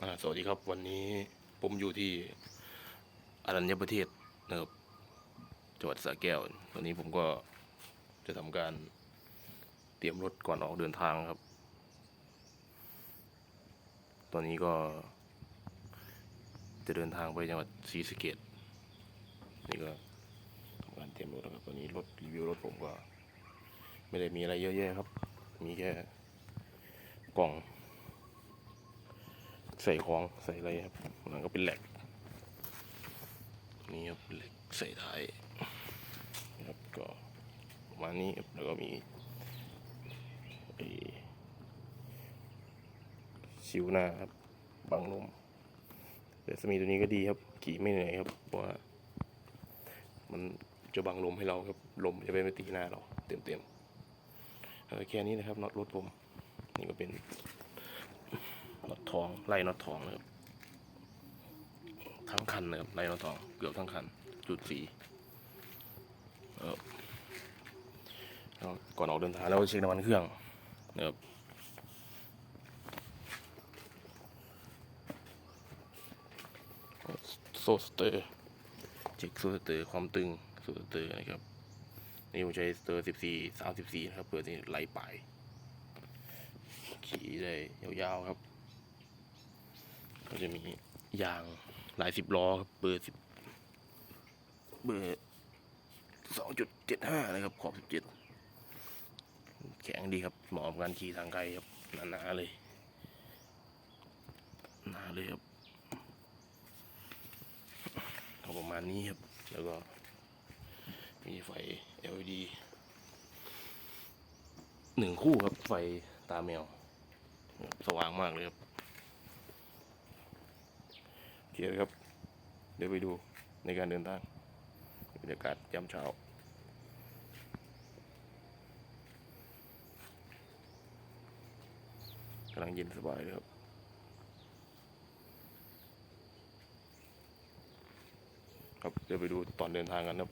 สวัสดีครับวันนี้ผมอยู่ที่อรัญญประเทศนะครับจังหวัดสระแก้วตอนนี้ผมก็จะทำการเตรียมรถก่อนออกเดินทางครับ ตอนนี้ก็ จะเดินทางไปจังหวัดศรีสะเกดนี่ก็ทำการเตรียมรถครับตอนนี้รถรีวิวรถผมก็ ไม่ได้มีอะไรเยอะแยะครับ มีแค่กล่อง ใส่ของใส่อะไรครับหลังก็เป็นแหลกนี่ครับเหล็กใส่ท้ายนะครับก็ประมาณนี้ครับแล้วก็มีไอ้ชิวหน้าครับบังลมแต่สมีตัวนี้ก็ดีครับขี่ไม่เหนื่อยครับเพราะว่ามันจะบังลมให้เราครับลมจะไม่ไปตีหน้าเราเต็มๆเออแค่นี้นะครับน็อตรถผมนี่ก็เป็น ทองไล่น็อตทองนะครับทั้งคันนะครับไล่น็อตทองเกือบทั้งคันจุดสีเออแล้วก่อนออกเดินทางแล้วเช็คน้ำมันเครื่องนะครับโซสเตอร์เช็คโซสเตอร์ความตึงโซสเตอร์นะครับนี่ผมใช้สเตอร์สิบสี่สามสิบสี่นะครับเพื่อที่ไล่ปลายขี่ได้ยาวๆครับ ก็จะมียางหลายสิบล้อครับเบอร์สิบเบอร์สองจุดเจ็ดห้านะครับ ขอบสิบเจ็ดแข็งดีครับเหมาะกับการขี่ทางไกลครับหนาๆเลยหนาเลยครับเอาประมาณนี้ครับ แล้วก็มีไฟ LED หนึ่งคู่ครับไฟตาแมว สว่างมากเลยครับ โอเครับ เดี๋ยวไปดูในการเดินทางบรรยากาศยามเช้ากำลังเย็นสบายเลยครับ ครับ เดี๋ยวไปดูตอนเดินทางกันครับ